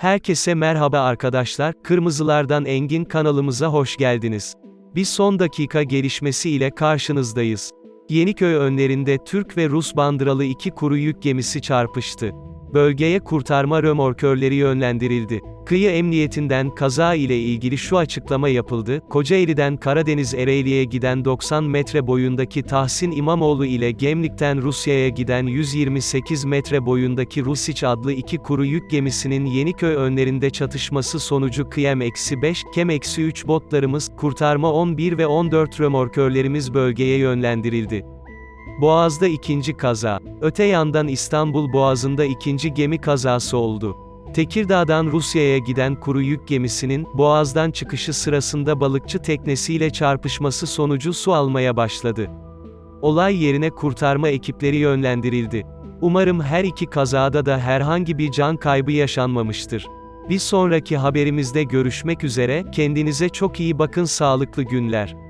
Herkese merhaba arkadaşlar, Kırmızılardan Engin kanalımıza hoş geldiniz. Bir son dakika gelişmesi ile karşınızdayız. Yeniköy önlerinde Türk ve Rus bandıralı iki kuru yük gemisi çarpıştı. Bölgeye kurtarma römorkörleri yönlendirildi. Kıyı Emniyetinden kaza ile ilgili şu açıklama yapıldı, Kocaeli'den Karadeniz Ereğli'ye giden 90 metre boyundaki Tahsin İmamoğlu ile Gemlik'ten Rusya'ya giden 128 metre boyundaki Rusiç adlı iki kuru yük gemisinin Yeniköy önlerinde çatışması sonucu Kıyem-5, Kem-3 botlarımız, kurtarma 11 ve 14 römorkörlerimiz bölgeye yönlendirildi. Boğaz'da ikinci kaza. Öte yandan İstanbul Boğazı'nda ikinci gemi kazası oldu. Tekirdağ'dan Rusya'ya giden kuru yük gemisinin, Boğaz'dan çıkışı sırasında balıkçı teknesiyle çarpışması sonucu su almaya başladı. Olay yerine kurtarma ekipleri yönlendirildi. Umarım her iki kazada da herhangi bir can kaybı yaşanmamıştır. Bir sonraki haberimizde görüşmek üzere, kendinize çok iyi bakın sağlıklı günler.